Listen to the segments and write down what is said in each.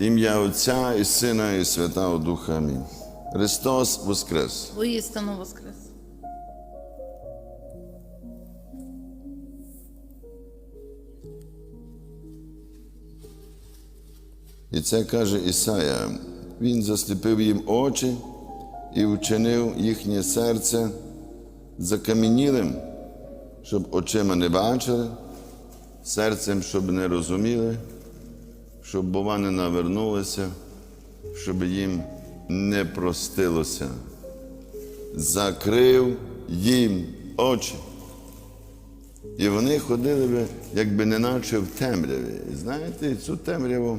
Ім'я Отця і Сина, і Святого Духа. Амінь. Христос Воскрес! Воістину воскрес. І це каже Ісая. Він засліпив їм очі і вчинив їхнє серце закам'янілим, щоб очима не бачили, серцем, щоб не розуміли, щоб бува не навернулися, щоб їм не простилося. Закрив їм очі. І вони ходили би, якби неначе в темряві. І знаєте, цю темряву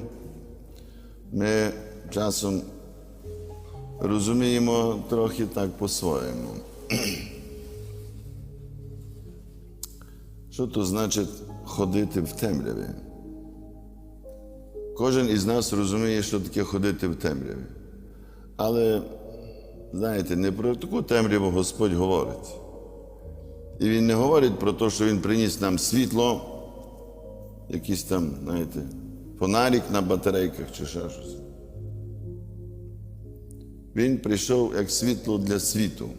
ми часом розуміємо трохи так по-своєму. Що то значить ходити в темряві? Кожен із нас розуміє, що таке ходити в темряві. Але, знаєте, не про таку темряву Господь говорить. І Він не говорить про те, що Він приніс нам світло, якийсь там, знаєте, фонарик на батарейках чи ще щось. Він прийшов як світло для світу.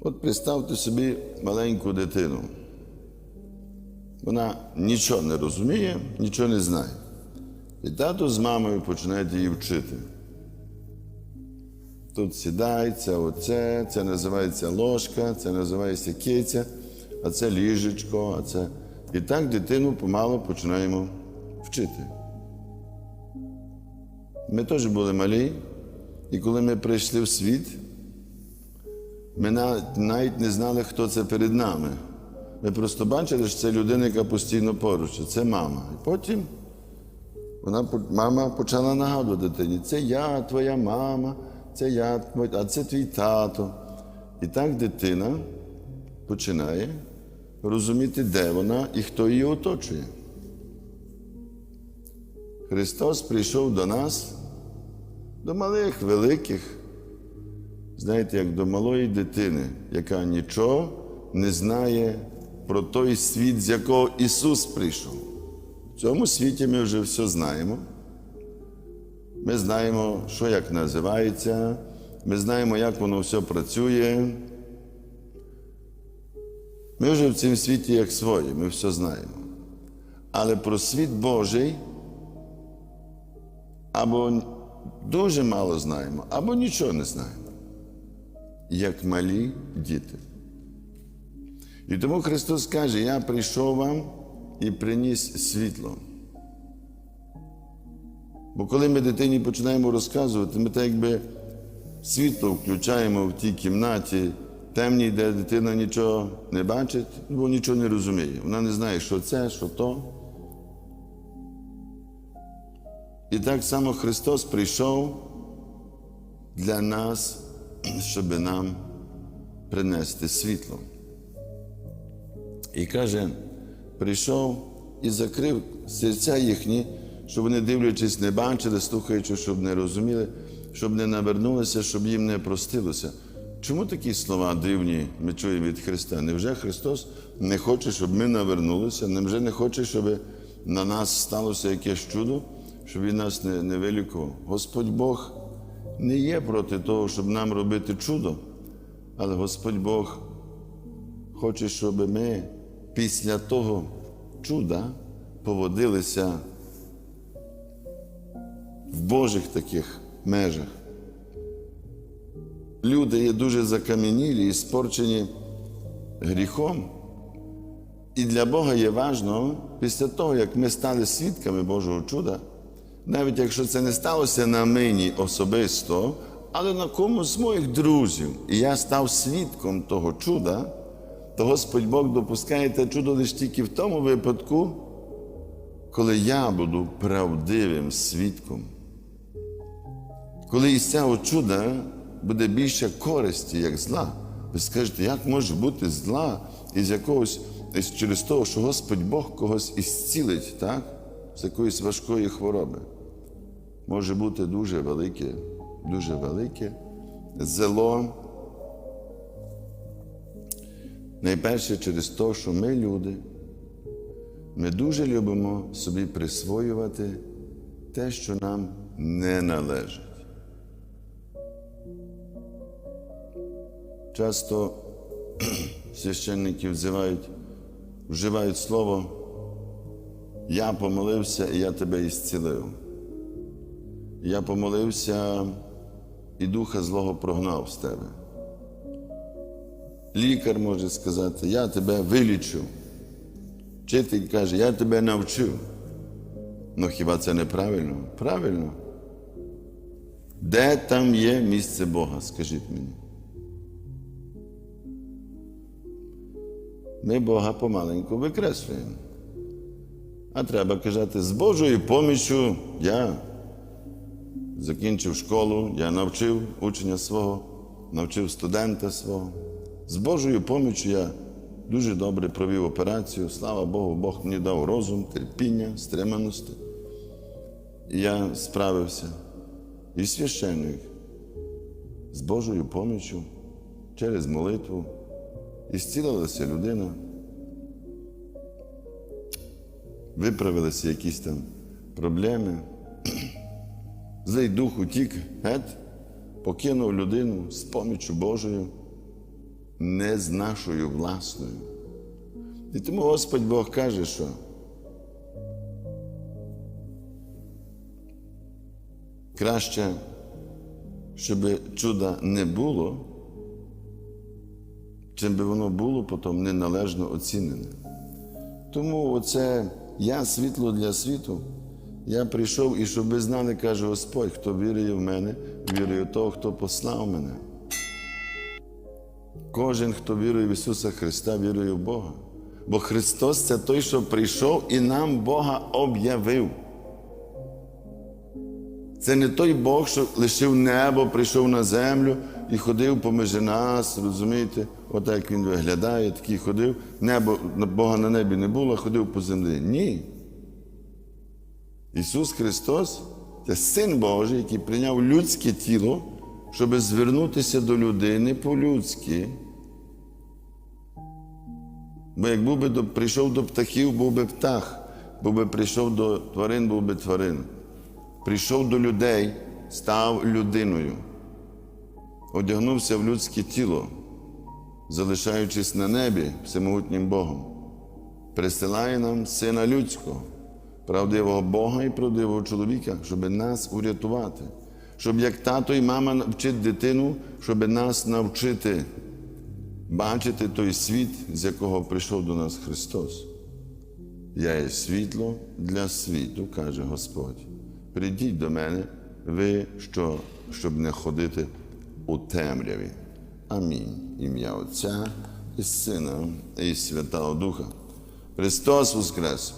От представте собі маленьку дитину. Вона нічого не розуміє, нічого не знає. І тато з мамою починають її вчити. Тут це оце, це називається ложка, це називається киця, а це ліжечко, а це. І так дитину помало починаємо вчити. Ми теж були малі, і коли ми прийшли в світ, ми навіть не знали, хто це перед нами. Ми просто бачили, що це людина, яка постійно поруч, це мама. І потім вона, мама почала нагадувати дитині, це я, твоя мама, це я, а це твій тато. І так дитина починає розуміти, де вона і хто її оточує. Христос прийшов до нас, до малих, великих, знаєте, як до малої дитини, яка нічого не знає про той світ, з якого Ісус прийшов. В цьому світі ми вже все знаємо. Ми знаємо, що як називається, ми знаємо, як воно все працює. Ми вже в цьому світі як свої, ми все знаємо. Але про світ Божий або дуже мало знаємо, або нічого не знаємо, як малі діти. І тому Христос каже: Я прийшов вам і приніс світло. Бо коли ми дитині починаємо розказувати, ми так якби світло включаємо в тій кімнаті, темній, де дитина нічого не бачить, бо нічого не розуміє. Вона не знає, що це, що то. І так само Христос прийшов для нас, щоб нам принести світло. І каже, прийшов і закрив серця їхні, щоб вони, дивлячись, не бачили, слухаючи, щоб не розуміли, щоб не навернулися, щоб їм не простилося. Чому такі слова дивні ми чуємо від Христа? Невже Христос не хоче, щоб ми навернулися? Невже не хоче, щоб на нас сталося якесь чудо, щоб він нас не, не вилікував? Господь Бог не є проти того, щоб нам робити чудо, але Господь Бог хоче, щоб ми після того чуда поводилися в Божих таких межах. Люди є дуже закам'янілі і спорчені гріхом. І для Бога є важно, після того, як ми стали свідками Божого чуда, навіть якщо це не сталося на мені особисто, але на комусь з моїх друзів, і я став свідком того чуда, то Господь Бог допускає те чудо лише тільки в тому випадку, коли я буду правдивим свідком. Коли із цього чуда буде більше користі, як зла. Ви скажете, як може бути зла із якогось із через того, що Господь Бог когось ісцілить, так? З якоїсь важкої хвороби. Може бути дуже велике, дуже велике зело. Найперше через те, що ми люди, ми дуже любимо собі присвоювати те, що нам не належить. Часто священники взивають, вживають слово Я помолився і я тебе ісцілив. Я помолився і духа злого прогнав з тебе. Лікар може сказати, я тебе вилічу. Вчитель каже, я тебе навчив. Ну хіба це неправильно? Правильно. Де там є місце Бога, скажіть мені? Ми Бога помаленьку викреслюємо. А треба казати, з Божою поміччю я закінчив школу, я навчив учня свого, навчив студента свого. З Божою поміччю я дуже добре провів операцію. Слава Богу, Бог мені дав розум, терпіння, стриманості. І я справився. І священник з Божою поміччю через молитву і зцілилася людина. Виправилися якісь там проблеми. Злий дух утік, геть, покинув людину з поміччю Божою, не з нашою власною. І тому Господь Бог каже, що краще, щоб чуда не було, чим би воно було потім неналежно оцінене. Тому оце я світло для світу. Я прийшов і щоб ви знали, каже Господь, хто вірує в мене, вірує в того, хто послав мене. Кожен, хто вірує в Ісуса Христа, вірує в Бога. Бо Христос це той, що прийшов і нам Бога об'явив. Це не той Бог, що лишив небо, прийшов на землю і ходив поміж нас, розумієте? Отак як він виглядає, такий ходив. Небо, Бога на небі не було, ходив по землі. Ні. Ісус Христос це Син Божий, який прийняв людське тіло, щоб звернутися до людини по-людськи. Бо як був би до, прийшов до птахів, був би птах, був би прийшов до тварин, був би тварин. Прийшов до людей, став людиною, одягнувся в людське тіло, залишаючись на небі всемогутнім Богом, присилає нам сина людського, правдивого Бога і правдивого чоловіка, щоб нас урятувати, щоб як тато і мама навчить дитину, щоб нас навчити бачити той світ, з якого прийшов до нас Христос. Я є світло для світу, каже Господь. Прийдіть до мене, ви, що, щоб не ходити у темряві. Амінь. Ім'я Отця і Сина, і Святого Духа. Христос Воскрес!